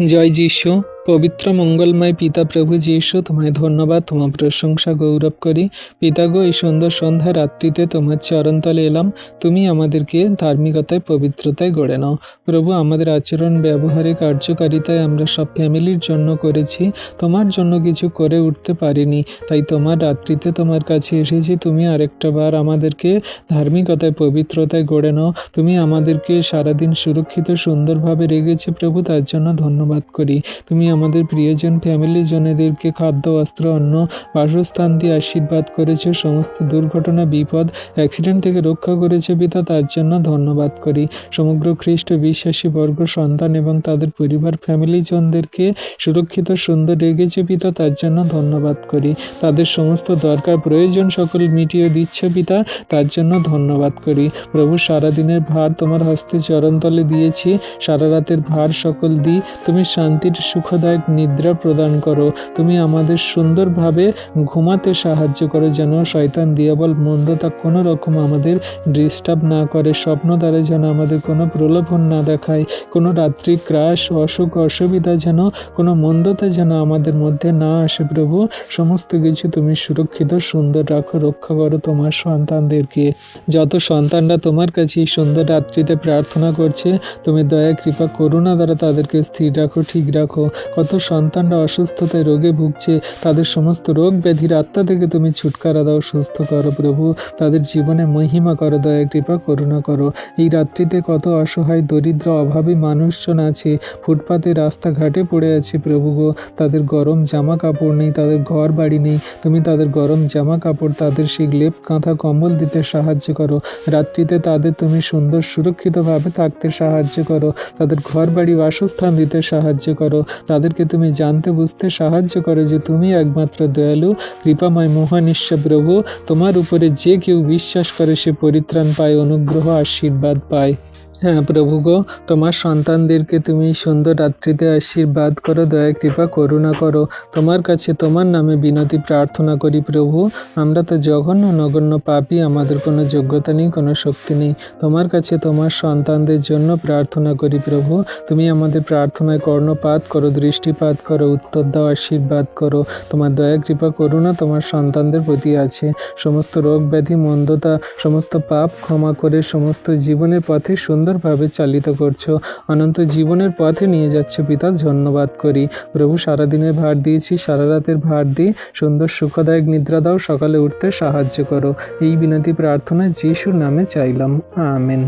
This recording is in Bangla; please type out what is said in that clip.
জয় যিশু। পবিত্র মঙ্গলময় পিতা প্রভু যিশু, তোমায় ধন্যবাদ, তোমার প্রশংসা গৌরব করি। পিতা গো, এই সুন্দর সন্ধ্যা রাত্রিতে তোমার চরণতলে এলাম। তুমি আমাদেরকে ধার্মিকতায়, পবিত্রতায় গড়ে নাও। প্রভু, আমাদের আচরণ, ব্যবহারে, কার্যকারিতায় আমরা সব ফ্যামিলির জন্য করেছি। তোমার জন্য কিছু করে উঠতে পারিনি। তাই তোমার রাত্রিতে তোমার কাছে এসেছি। তুমি আরেকটা বার আমাদেরকে ধার্মিকতায়, পবিত্রতায় গড়ে নাও। তুমি আমাদেরকে সারাদিন সুরক্ষিত, সুন্দরভাবে রেখেছে প্রভু, তার জন্য ধন্যবাদ করি। তুমি আমাদের প্রিয়জন ফ্যামিলি জনেদেরকে খাদ্য, অস্ত্র, অন্ন, বাসস্থান দিয়ে আশীর্বাদ করেছ, সমস্ত দুর্ঘটনা, বিপদ অ্যাক্সিডেন্ট থেকে রক্ষা করেছ পিতা, তার জন্য ধন্যবাদ করি। সমগ্র খ্রিস্ট বিশ্বাসী বর্গ, সন্তান এবং তাদের পরিবার ফ্যামিলি জনদেরকে সুরক্ষিত, সুন্দর রেখেছে পিতা, তার জন্য ধন্যবাদ করি। তাদের সমস্ত দরকার, প্রয়োজন সকল মিটিয়ে দিচ্ছ পিতা, তার জন্য ধন্যবাদ করি। প্রভু, সারাদিনের ভার তোমার হস্তে চরণতলে দিয়েছি, সারা রাতের ভার সকল দিই, তুমি শান্তির সুখদায়ক নিদ্রা প্রদান করো। তুমি আমাদের সুন্দরভাবে ঘুমাতে সাহায্য করো যেন শয়তান দিয়াবল মন্দতা কোনো রকম আমাদের ডিস্টার্ব না করে। স্বপ্ন দ্বারা যেন আমাদের কোনো প্রলোভন না দেখায়। কোনো রাত্রি ক্রাশ, অসুখ, অসুবিধা যেন, কোনো মন্দতা যেন আমাদের মধ্যে না আসে প্রভু। সমস্ত কিছু তুমি সুরক্ষিত, সুন্দর রাখো, রক্ষা করো তোমার সন্তানদেরকে। যত সন্তানরা তোমার কাছে এই সুন্দর রাত্রিতে প্রার্থনা করছে, তুমি দয়া, কৃপা, করুণা দ্বারা তাদেরকে স্থির রাখো, ঠিক রাখো। কত সন্তানরা অসুস্থতায় রোগে ভুগছে, তাদের সমস্ত রোগ ব্যাধির আত্মা থেকে তুমি ছুটকারা দাও, সুস্থ করো প্রভু। তাদের জীবনে মহিমা করো, দয়া, কৃপা, করুণা করো। এই রাত্রিতে কত অসহায়, দরিদ্র, অভাবী মানুষজন আছে, ফুটপাতে, রাস্তাঘাটে পড়ে আছে প্রভু গো। তাদের গরম জামা কাপড় নেই, তাদের ঘর বাড়ি নেই। তুমি তাদের গরম জামা কাপড় তাদের সেই লেপ কাঁথা কম্বল দিতে সাহায্য করো। রাত্রিতে তাদের তুমি সুন্দর, সুরক্ষিতভাবে থাকতে সাহায্য করো। তাদের ঘর বাড়ি বাসস্থান দিতে সাহায্য করো। তাদেরকে তুমি জানতে বুঝতে সাহায্য করো যে তুমি একমাত্র দয়ালু, কৃপাময় মহান ঈশ্বর প্রভু। তোমার উপরে যে কেউ বিশ্বাস করে, সে পরিত্রাণ পায়, অনুগ্রহ, আশীর্বাদ পায়। হ্যাঁ প্রভু গো, তোমার সন্তানদেরকে তুমি সুন্দর রাত্রিতে আশীর্বাদ করো, দয়া, কৃপা, করুণা করো। তোমার কাছে তোমার নামে বিনতি, প্রার্থনা করি প্রভু। আমরা তো জঘন্য, নগণ্য পাপি, আমাদের কোনো যোগ্যতা নেই, কোনো শক্তি নেই। তোমার কাছে তোমার সন্তানদের জন্য প্রার্থনা করি প্রভু। তুমি আমাদের প্রার্থনায় কর্ণপাত করো, দৃষ্টিপাত করো, উত্তর দাও, আশীর্বাদ করো। তোমার দয়া, কৃপা, করুণা তোমার সন্তানদের প্রতি আছে। সমস্ত রোগ ব্যাধি, মন্দতা, সমস্ত পাপ ক্ষমা করে সমস্ত জীবনের পথে সুন্দরভাবে চালিত করছ। অনন্ত জীবনের পথে নিয়ে যাচ্ছে পিতা ধন্যবাদ করি। প্রভু, সারাদিনের ভার দিয়েছি, সারা রাতের ভার দিয়ে সুন্দর সুখদায়ক নিদ্রা দাও, সকালে উঠতে সাহায্য করো। এই বিনতি প্রার্থনা যিশুর নামে চাইলাম। আমেন।